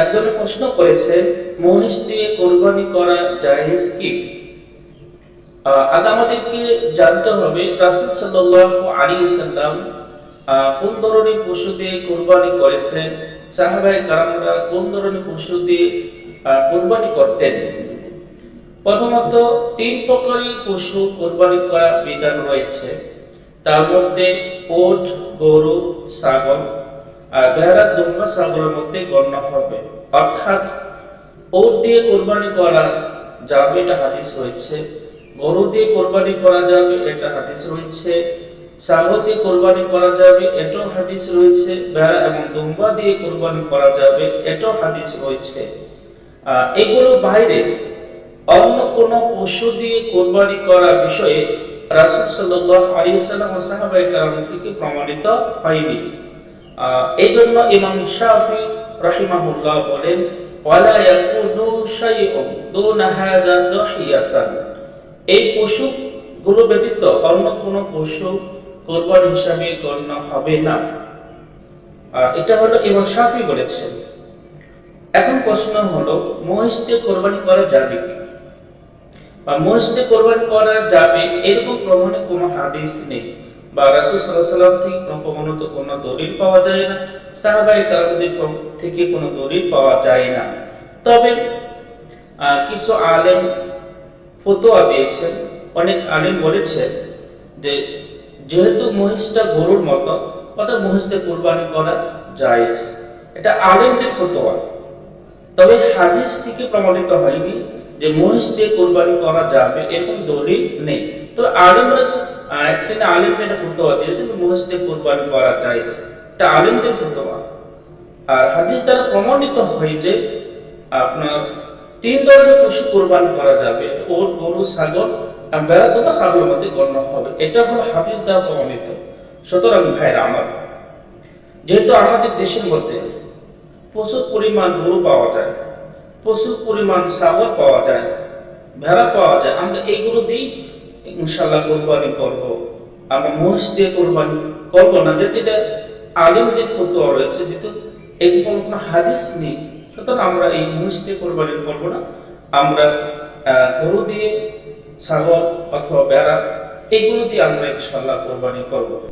একজনে প্রশ্ন করেছে, মহিষ দিয়ে কোরবানি করা জায়েজ কি? আমাদেরকে জানতে হবে, রাসূল সাল্লাম কোন ধরনের পশু দিয়ে কোরবানি করেছেন? কারামরা কোন ধরনের পশু দিয়ে কোরবানি করতেন? প্রথমত, তিন প্রকারের পশু কোরবানি করার বিধান রয়েছে। তার মধ্যে ওট, গরু, ছাগল ভেড়া দুম্বা ছাগলের মধ্যে গণ্য হবে অর্থাৎ ওট দিয়ে কোরবানি করা যাবে এটা হাদিস রয়েছে গরু দিয়ে কোরবানি করা যাবে এটা হাদিস রয়েছে ছাগল দিয়ে কোরবানি করা যাবে এটাও হাদিস রয়েছে ভেড়া এবং দুম্বা দিয়ে কোরবানি করা যাবে এটাও হাদিস রয়েছে এগুলো বাইরে অন্য কোন পশু দিয়ে কোরবানি করা বিষয়ে রাসূল সাল্লাল্লাহু আলাইহি সাল্লাম ও সাহাবায়ে কেরাম থেকে প্রমাণিত হয়নি। এই জন্য ইমাম রাহিমাহুল্লাহ বলেন এই পশু গুলো ব্যতীত অন্য পশু কোরবান হিসাবে গণ্য হবে না। এটা হলো ইমাম শাফি বলেছেন। এখন প্রশ্ন হলো, মহিষ দিয়ে কোরবানি করা যাবে কি? বা মহিষ দিয়ে কোরবানি করা যাবে এরকম প্রমাণে কোনো হাদিস নেই। বা রাসূল থেকে কোনো দলিল পাওয়া যায় না। কেরামদের থেকে কোনো দলিল পাওয়া যায় না। তবে কিছু আলেম ফতোয়া দিয়েছেন। অনেক আলেম বলেছেন যে, যেহেতু মহিষটা গরুর মতো, অর্থাৎ মহিষকে কোরবানি করা জায়েজ। এটা আলেমদের ফতোয়া। তবে হাদিস থেকে প্রমাণিত হয়নি যে মহিষ দিয়ে কোরবানি করা যাবে, এরকম দলিল নেই। তো আলেমরা এখানে আলেমরা এটা দিয়েছে যে মহিষ দিয়ে কোরবানি করা জায়েজ এটা আলেমদের ফতোয়া। আর হাদিস দ্বারা প্রমাণিত হয় যে আপনার তিন ধরনের পশু কোরবানি করা যাবে। ওট, গরু, ছাগল বেড়া দুটো ছাগলের মধ্যে গণ্য হবে। এটা হলো হাদিস দ্বারা প্রমাণিত। সুতরাং ভাইরা আমার, যেহেতু আমাদের দেশের মধ্যে প্রচুর পরিমাণ গরু পাওয়া যায় প্রচুর পরিমাণ ছাগল পাওয়া যায়, ভেড়া পাওয়া যায়। আমরা এইগুলো দিয়েই ইনশাল্লাহ কোরবানি করব। আমরা মহিষ দিয়ে কোরবানি করব না। যেহেতু এটা আলিমদের ফতোয়া রয়েছে, যেহেতু এরকম কোনো হাদিস নেই, সুতরাং আমরা এই মহিষ দিয়ে কোরবানি করব না। আমরা গরু দিয়ে, ছাগল অথবা বেড়া এগুলো দিয়ে আমরা ইনশাল্লাহ কোরবানি করব।